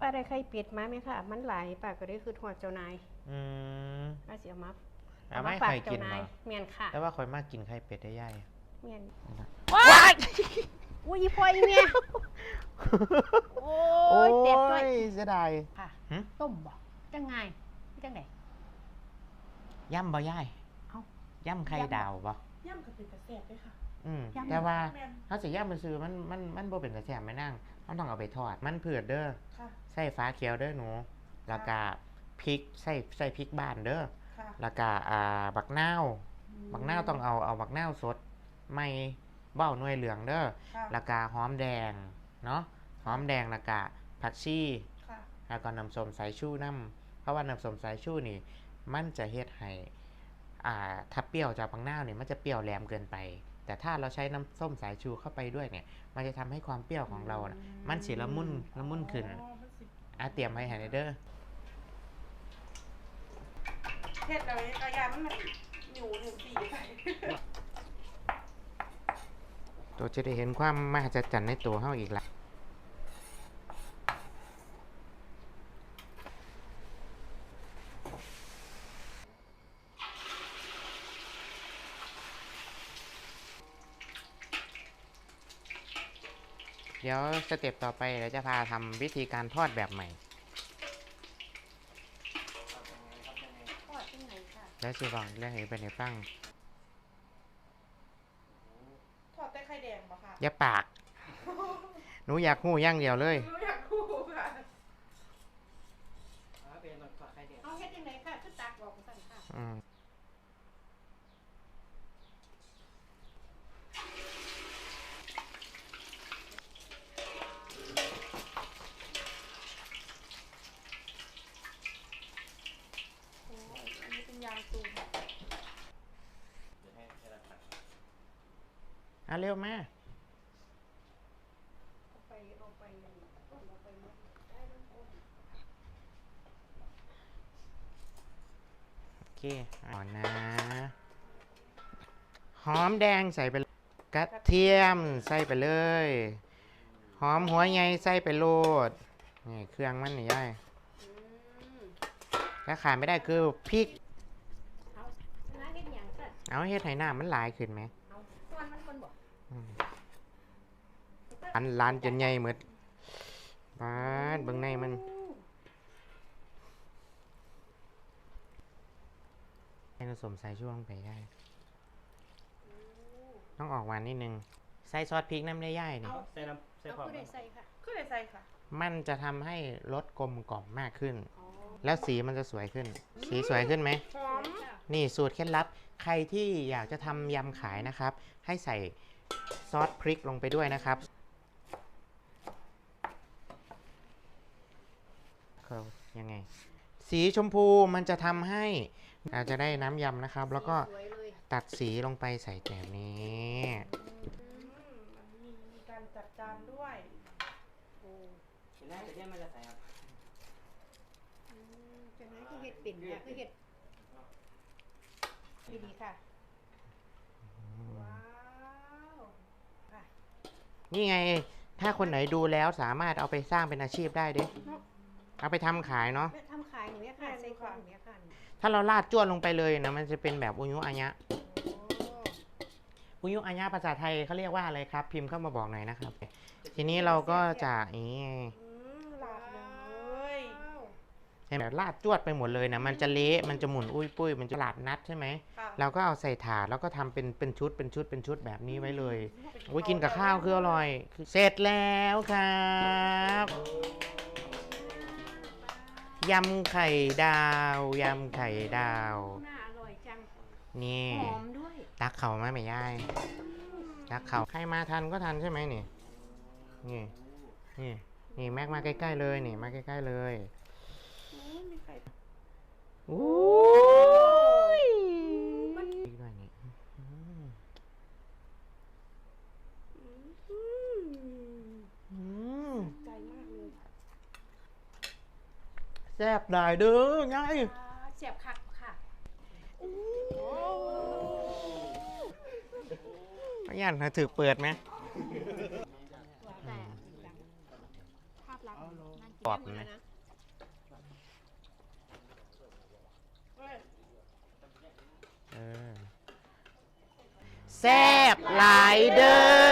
ป้าได้ไข่เป็ดมาไหมค่ะมันหลายป้าก็ได้คือทอดเจ้านายอืมป้าสิเอามาเอาไม่ฝากใครกินเจ้าเหรนายอเมียนค่ะ แต่ว่าคอยมากกินไข่เป็ดได้ย่ายเมียนนะว้ายอุ้ยอีพ่ออีเมียโอ้โอ้ยเจ็บด้วยยเสียดายค่ะหึต้มบ่จังไงจังไหนย่ำบ่ย่ายเอ้าย่ำไข่ย่ำดาวบ่ย่ำกับเป็นกระแสบด้วยค่ะ อืมย่ำแต่ว่าแม่น ถ้าสิย่ำมันซื้อมันมันมันบ่เป็นกระแสไม่นั่งมันต้องเอาไปทอด มันเผือดเด้อค่ะใส่ฟ้าเขียวเด้อหนู แล้วก็พริกใส่ใส่พริกบ้านเด้อ ค่ะแล้วก็อ่าบักนาว บักนาวต้องเอาเอาบักนาวสดไม่เบ้าหน่วยเหลืองเด้อค่ะแล้วก็หอมแดงเนาะหอมแดงแล้วก็ผักชีค่ะแล้วก็น้ำส้มสายชูน้ำเพราะว่าน้ำส้มสายชูนี่ มันจะเฮ็ดให้อ่าถ้าเปรี้ยวจากบักนาวเนี่ยมันจะเปรี้ยวแหลมเกินไป แต่ถ้าเราใช้น้ำส้มสายชูเข้าไปด้วยเนี่ย มันจะทำให้ความเปรี้ยวของเราน่ะมันสีละมุนละมุนขึ้นอ๋อมันสิอะเตรียมไว้ให้เด้อเผ็ดเลยกระยามันมันหนูถึงสีใส่ตัวจะได้เห็นความมหัศจรรย์ในตัวเฮาอีกละ ดี๋ยวสเต็ปต่อไปเราจะพาทำวิธีการทอดแบบใหม่ทอดจังไหนค่ะแล้วสิบอกเรื่องนี้เป็นในฟังทอดแต่ไข่แดงปะค่ะอย่าปาก หนูอยากหูอย่างเดียวเลย รู้อยากคู่ค่ะเอาเฮ็ดจังไหนค่ะคือตักบอกสั่นค่ะ อืม โอ้ยอันนี้เป็นยางตูม อะ เร็วมาเอาไปเอาไปต้มเอาไปหมดได้แล้วโอ้ยโอเคอ่อนนะ หอมแดงใส่ไปเลยกระเทียมใส่ไปเลย หอมหัวใหญ่ใส่ไปโลดนี่เครื่องมันนี่ย่ายอืมถ้าขาดไม่ได้คือพริก เอาน้าเฮ็ดหยังสั่นเอาเฮ็ดให้หน้ามันหลายขึ้นไหมเอาตอ นมันคนบอกอืมอันร้านจนใหญ่หมดบาดเบิ่งในมันให้ผสมใส่ช่วงไปได้ ต้องออกหวานนิดนึง ใส่ซอสพริกน้ำได้ย่ายนี่เอาใส่น้ำใส่เอาความผู้ใดใส่ค่ะคือเลยใส่ค่ะ มันจะทำให้รสกลมกล่อมมากขึ้นอ๋อแล้วสีมันจะสวยขึ้น สีสวยขึ้นไหม หอมค่ะนี่สูตรเคล็ดลับ ใครที่อยากจะทำยำขายนะครับ ให้ใส่ซอสพริกลงไปด้วยนะครับเขายังไง สีชมพูมันจะทำให้อาจจะได้น้ำยำนะครับ แล้วก็สวยเลยตัดสีลงไปใส่แบบนี้อืมมันมีมีการจัดจานด้วยโอ้เห็นแรกแต่เนี่ยมันจะใส่ครับอืมจังไหนคือเฮ็ดเป็นเนี่ยคือเฮ็ด ดีดีค่ะ ว้าวค่ะนี่ไง ถ้าคนไหนดูแล้วสามารถเอาไปสร้างเป็นอาชีพได้เด้เอาไปทำขายเนาะแม่ทำขายหนูเนี่ยค่ะใส่ของหนูเนี่ยค่ะถ้าเราราดจ้วลงไปเลยนะมันจะเป็นแบบอุยุอัญะโอ้อุยุอัญะภาษาไทยเขาเรียกว่าอะไรครับ พิมพ์เข้ามาบอกหน่อยนะครับ ทีนี้เราก็จะนี่อืมหลากเลยว้าว ใช่ไหมราดจวดไปหมดเลยนะมันจะเละมันจะหมุนอุ้ยปุ้ยมันจะหลาดนัดใช่ไหมค่ะเราก็เอาใส่ถาดแล้วก็ทำเป็นเป็นชุดเป็นชุดเป็นชุดแบบนี้ไว้เลยโอ้ยกินกับข้าวคืออร่อยคือเสร็จแล้วครับยำไข่ดาวยำไข่ดาวน่าอร่อยจังนี่หอมด้วยตักเขาไหมไม่ย่ายตักเขาใครมาทันก็ทันใช่ไหมนี่นี่นี่นี่แม็กมาใกล้ๆเลยนี่มาใกล้ๆเลยอืมมีไข่ อู้ยอีกหน่อยนี่อืมอืมใจมากเลยแซ่บได้เด้อไงเสียบคักค่ะ พยันนะถือเปิดไหมแต่ภาพลักษณ์น่ากินกรอบไหม เว้ย เออแซ่บหลายเด้อ